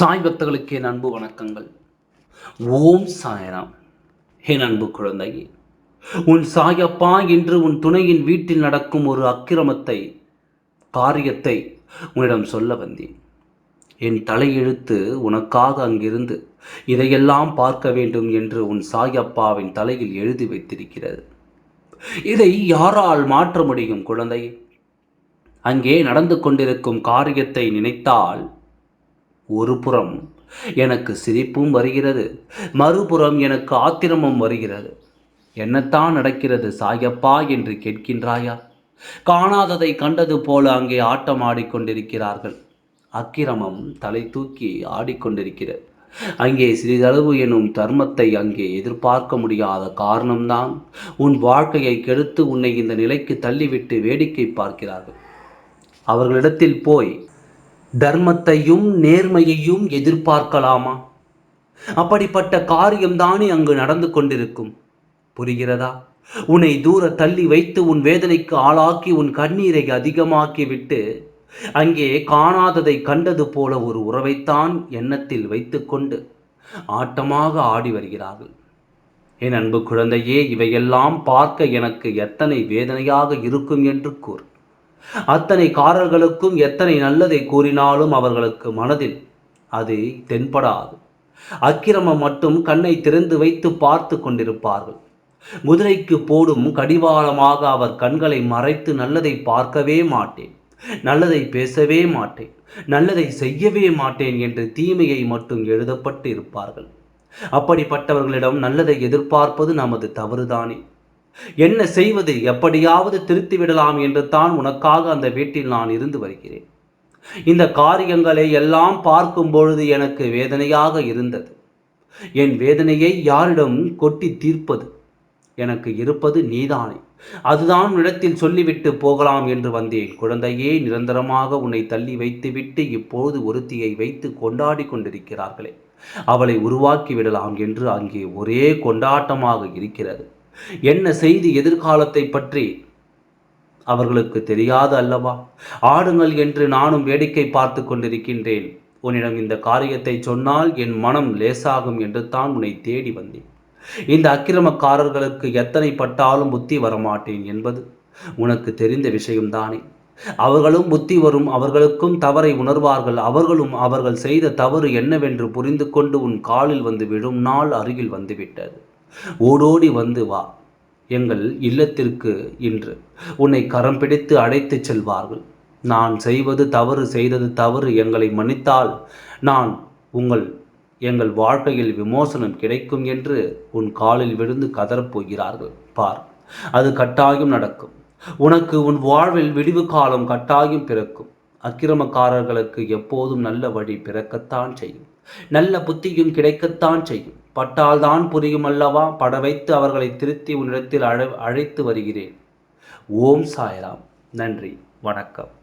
சாய் பக்தர்களுக்கு என் அன்பு வணக்கங்கள். ஓம் சாயராம். என் அன்பு குழந்தையே உன் சாயப்பா என்று உன் துணையின் வீட்டில் நடக்கும் ஒரு அக்கிரமத்தை காரியத்தை உன்னிடம் சொல்ல வந்தேன். என் தலையெழுத்து உனக்காக அங்கிருந்து இதையெல்லாம் பார்க்க வேண்டும் என்று உன் சாயப்பாவின் தலையில் எழுதி வைத்திருக்கிறது. இதை யாரால் மாற்ற முடியும் குழந்தை அங்கே நடந்து கொண்டிருக்கும் காரியத்தை நினைத்தால் ஒரு புறம் எனக்கு சிரிப்பும் வருகிறது மறுபுறம் எனக்கு ஆத்திரமும் வருகிறது. என்னத்தான் நடக்கிறது சாயப்பா என்று கேட்கின்றாயா? காணாததை கண்டது போல அங்கே ஆட்டம் ஆடிக்கொண்டிருக்கிறார்கள். அக்கிரமம் தலை தூக்கி ஆடிக்கொண்டிருக்கிறது. அங்கே சிறிதளவு எனும் தர்மத்தை அங்கே எதிர்பார்க்க முடியாத காரணம்தான் உன் வாழ்க்கையை கெடுத்து உன்னை இந்த நிலைக்கு தள்ளிவிட்டு வேடிக்கை பார்க்கிறார்கள். அவர்களிடத்தில் போய் தர்மத்தையும் நேர்மையையும் எதிர்பார்க்கலாமா? அப்படிப்பட்ட காரியம்தானே அங்கு நடந்து கொண்டிருக்கும். புரிகிறதா? உன்னை தூர தள்ளி வைத்து உன் வேதனைக்கு ஆளாக்கி உன் கண்ணீரை அதிகமாக்கிவிட்டு அங்கே காணாததை கண்டது போல ஒரு உறவைத்தான் எண்ணத்தில் வைத்துக்கொண்டு ஆட்டமாக ஆடி வருகிறார்கள். என் அன்பு குழந்தையே இவையெல்லாம் பார்க்க எனக்கு எத்தனை வேதனையாக இருக்கும் என்று கூறு. அத்தனை காரர்களுக்கும் எத்தனை நல்லதை கூறினாலும் அவர்களுக்கு மனதில் அது தென்படாது. அக்கிரமம் மட்டும் கண்ணை திறந்து வைத்து பார்த்து கொண்டிருப்பார்கள். குதிரைக்கு போடும் கடிவாளமாக அவர் கண்களை மறைத்து நல்லதை பார்க்கவே மாட்டேன். நல்லதை பேசவே மாட்டேன். நல்லதை செய்யவே மாட்டேன் என்று தீமையை மட்டும் எழுதப்பட்டு இருப்பார்கள் அப்படிப்பட்டவர்களிடம் நல்லதை எதிர்பார்ப்பது நமது தவறுதானே. என்ன செய்வது எப்படியாவது திருத்தி விடலாம் என்று தான் உனக்காக அந்த வீட்டில் நான் இருந்து வருகிறேன். இந்த காரியங்களை எல்லாம் பார்க்கும் பொழுது எனக்கு வேதனையாக இருந்தது. என் வேதனையை யாரிடம் கொட்டி தீர்ப்பது? எனக்கு இருப்பது நீதானே. அதுதான் இடத்தில் சொல்லிவிட்டு போகலாம் என்று வந்தேன். குழந்தையே நிரந்தரமாக உன்னை தள்ளி வைத்துவிட்டு இப்போது ஒருத்தியை வைத்து கொண்டாடி கொண்டிருக்கிறார்களே. அவளை உருவாக்கி விடலாம் என்று அங்கே ஒரே கொண்டாட்டமாக இருக்கிறது. என்ன செய்தி எதிர்காலத்தை பற்றி அவர்களுக்கு தெரியாது அல்லவா? ஆடுங்கள் என்று நானும் வேடிக்கை பார்த்து கொண்டிருக்கின்றேன். உன்னிடம் இந்த காரியத்தை சொன்னால் என் மனம் லேசாகும் என்று தான் உன்னை தேடி வந்தேன். இந்த அக்கிரமக்காரர்களுக்கு எத்தனை பட்டாலும் புத்தி வரமாட்டேன் என்பது உனக்கு தெரிந்த விஷயம்தானே. அவர்களும் புத்தி வரும் அவர்களுக்கும் தவறை உணர்வார்கள். அவர்களும் அவர்கள் செய்த தவறு என்னவென்று புரிந்து கொண்டு உன் காலில் வந்து விழும் நாள் அருகில் வந்துவிட்டது. ஓடோடி வந்து வா எங்கள் இல்லத்திற்கு இன்று. உன்னை கரம் பிடித்து அழைத்துச் செல்வார்கள். நான் செய்வது தவறு செய்தது தவறு எங்களை மன்னித்தால் நான் உங்கள் எங்கள் வாழ்க்கையில் விமோசனம் கிடைக்கும் என்று உன் காலில் விழுந்து கதறப்போகிறார்கள். பார் அது கட்டாயம் நடக்கும். உனக்கு உன் வாழ்வில் விடிவு காலம் கட்டாயம் பிறக்கும். அக்கிரமக்காரர்களுக்கு எப்போதும் நல்ல வழி பிறக்கத்தான் செய்யும். நல்ல புத்தியும் கிடைக்கத்தான் செய்யும். பட்டால்தான் புரியும் அல்லவா? பட வைத்து அவர்களை திருத்தி உன்னிடத்தில் அழ அழைத்து வருகிறேன். ஓம் சாய்ராம். நன்றி. வணக்கம்.